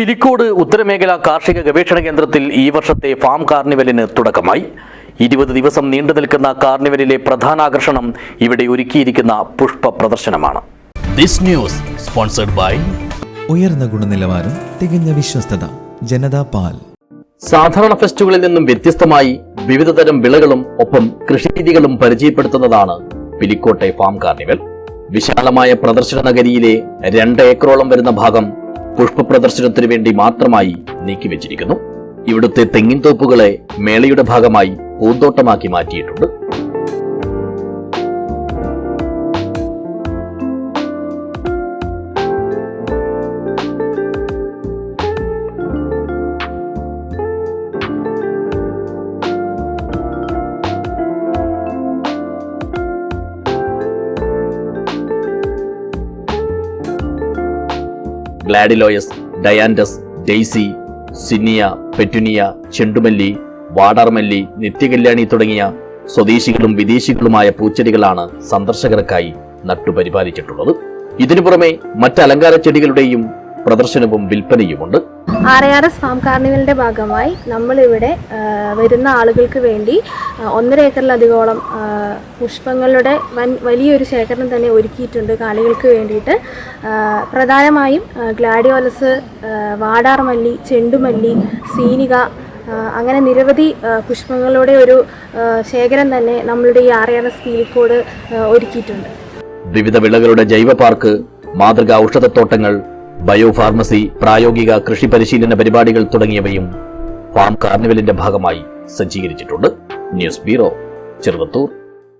പിലിക്കോട് ഉത്തരമേഖല കാർഷിക ഗവേഷണ കേന്ദ്രത്തിൽ ഈ വർഷത്തെ ഫാം കാർണിവലിന് തുടക്കമായി. ഇരുപത് ദിവസം നീണ്ടു നിൽക്കുന്ന കാർണിവലിലെ പ്രധാന ആകർഷണം ഇവിടെ ഒരുക്കിയിരിക്കുന്ന പുഷ്പ പ്രദർശനമാണ് ദിസ് ന്യൂസ് സ്പോൺസർഡ് ബൈ ഉയർന്ന ഗുണനിലവാരം തികഞ്ഞ വിശ്വസ്തത ജനതാ പാൽ. സാധാരണ ഫെസ്റ്റുകളിൽ നിന്നും വ്യത്യസ്തമായി വിവിധതരം വിളകളും ഒപ്പം കൃഷിരീതികളും പരിചയപ്പെടുത്തുന്നതാണ് പിലിക്കോട്ടെ ഫാം കാർണിവൽ. വിശാലമായ പ്രദർശന നഗരിയിലെ രണ്ട് ഏക്കറോളം വരുന്ന ഭാഗം പുഷ്പ പ്രദർശനത്തിന് വേണ്ടി മാത്രമായി നീക്കിവെച്ചിരിക്കുന്നു. ഇവിടുത്തെ തെങ്ങിൻ തോപ്പുകളെ മേളയുടെ ഭാഗമായി പൂന്തോട്ടമാക്കി മാറ്റിയിട്ടുണ്ട്. ഗ്ലാഡിലോയസ് ഡയാൻഡസ് ഡെയ്സി സിന്നിയ പെറ്റുനിയ ചെണ്ടുമല്ലി വാടാർമല്ലി നിത്യകല്യാണി തുടങ്ങിയ സ്വദേശികളും വിദേശികളുമായ പൂച്ചെടികളാണ് സന്ദർശകർക്കായി നട്ടുപരിപാലിച്ചിട്ടുള്ളത് ഇതിനു പുറമെ മറ്റ് അലങ്കാര ചെടികളുടെയും പ്രദർശനവും വിൽപ്പനയുമുണ്ട്. ആർ ആർ എസ് ഫാം കാർണിവലിന്റെ ഭാഗമായി നമ്മളിവിടെ വരുന്ന ആളുകൾക്ക് വേണ്ടി ഒന്നര ഏക്കറിലധികോളം പുഷ്പങ്ങളുടെ വൻ വലിയൊരു ശേഖരണം തന്നെ ഒരുക്കിയിട്ടുണ്ട് കാലികൾക്ക് വേണ്ടിയിട്ട്. പ്രധാനമായും ഗ്ലാഡിയോലസ് വാടാർ വാടാർമല്ലി ചെണ്ടുമല്ലി സീനിക അങ്ങനെ നിരവധി പുഷ്പങ്ങളുടെ ഒരു ശേഖരം തന്നെ നമ്മളുടെ ഈ ആർ ആർ എസ് ഒരുക്കിയിട്ടുണ്ട്. വിവിധ വിളകളുടെ ജൈവ പാർക്ക് മാതൃകാ ഔഷധത്തോട്ടങ്ങൾ ബയോ ഫാർമസി പ്രായോഗിക കൃഷി പരിശീലന പരിപാടികൾ തുടങ്ങിയവയും ഫാം കാർണിവലിന്റെ ഭാഗമായി സജ്ജീകരിച്ചിട്ടുണ്ട്. News bureau Cheruvathur.